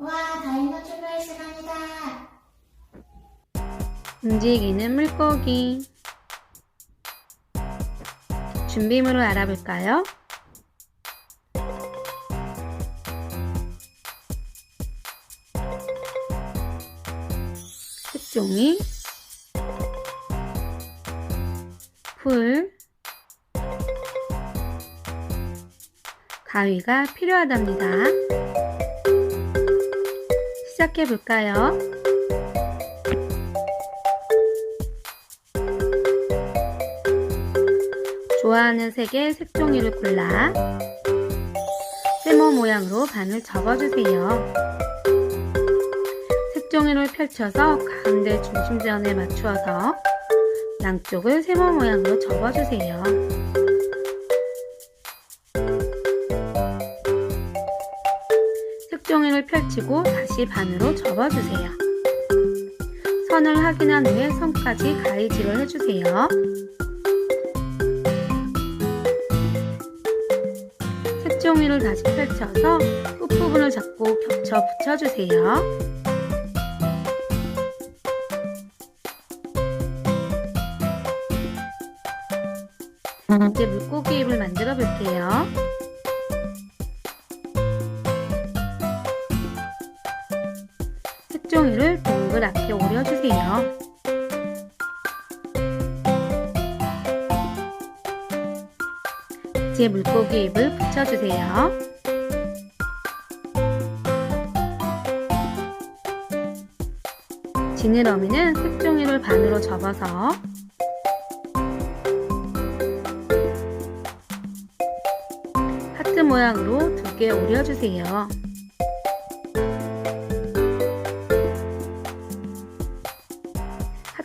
와, 다이너 출발 시간이다. 움직이는 물고기. 준비물을 알아볼까요? 색종이, 풀, 가위가 필요하답니다. 시작해 볼까요? 좋아하는 색의 색종이를 골라 세모 모양으로 반을 접어주세요. 색종이를 펼쳐서 가운데 중심점에 맞추어서 양쪽을 세모 모양으로 접어주세요. 색종이를 펼치고 다시 반으로 접어주세요. 선을 확인한 후에 선까지 가위질을 해주세요. 색종이를 다시 펼쳐서 끝부분을 잡고 겹쳐 붙여주세요. 이제 물고기 입을 만들어 볼게요. 색종이를 동그랗게 오려주세요. 이제 물고기 입을 붙여주세요. 지느러미는 색종이를 반으로 접어서 하트 모양으로 두 개 오려주세요.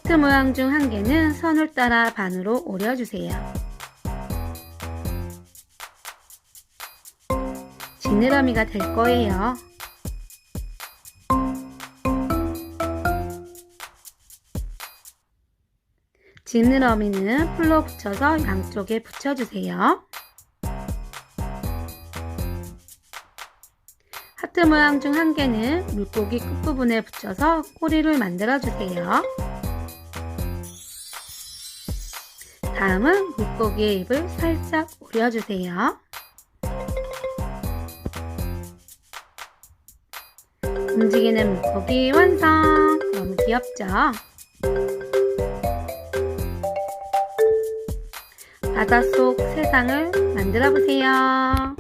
하트 모양 중 한 개는 선을 따라 반으로 오려주세요. 지느러미가 될 거예요. 지느러미는 풀로 붙여서 양쪽에 붙여주세요. 하트 모양 중 한 개는 물고기 끝부분에 붙여서 꼬리를 만들어주세요. 다음은 물고기의 입을 살짝 오려주세요. 움직이는 물고기 완성! 너무 귀엽죠? 바닷속 세상을 만들어 보세요.